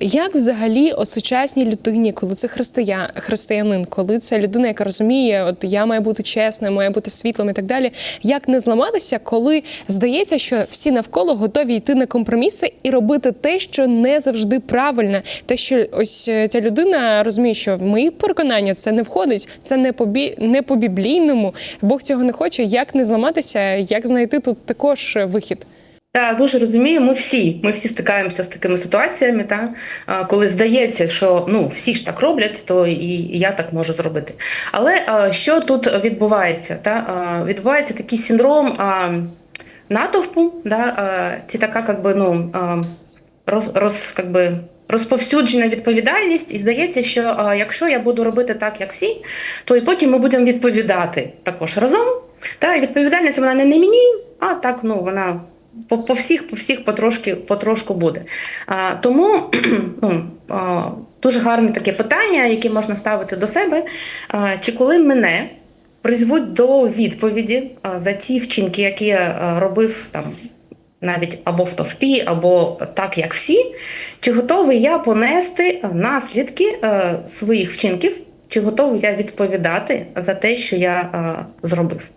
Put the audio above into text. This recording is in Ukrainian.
Як взагалі о сучасній людині, коли це христия, християнин, коли це людина, яка розуміє, от я маю бути чесним, маю бути світлом і так далі. Як не зламатися, коли здається, що всі навколо готові йти на компроміси і робити те, що не завжди правильне, те, що ось е, ця людина розуміє, що в мої переконання це не входить, це не по не по біблійному. Бог цього не хоче. Як не зламатися, як знайти тут також е, вихід? Так, дуже розумію. Ми всі, ми всі стикаємося з такими ситуаціями, та коли здається, що ну всі ж так роблять, то і я так можу зробити. Але що тут відбувається? Та відбувається такий синдром натовпу, да, це така, как би, ну роз, роз, как би, розповсюджена відповідальність, і здається, що а, якщо я буду робити так, як всі, то і потім ми будемо відповідати також разом. Та і відповідальність вона не на мені, а так ну вона по, по всіх, по всіх потрошки, потрошку буде. А, тому ну, а, дуже гарне таке питання, яке можна ставити до себе. А, чи коли мене призвуть до відповіді а, за ті вчинки, які я робив там. Навіть або в товпі, або так, як всі, чи готовий я понести наслідки е, своїх вчинків, чи готовий я відповідати за те, що я е, зробив?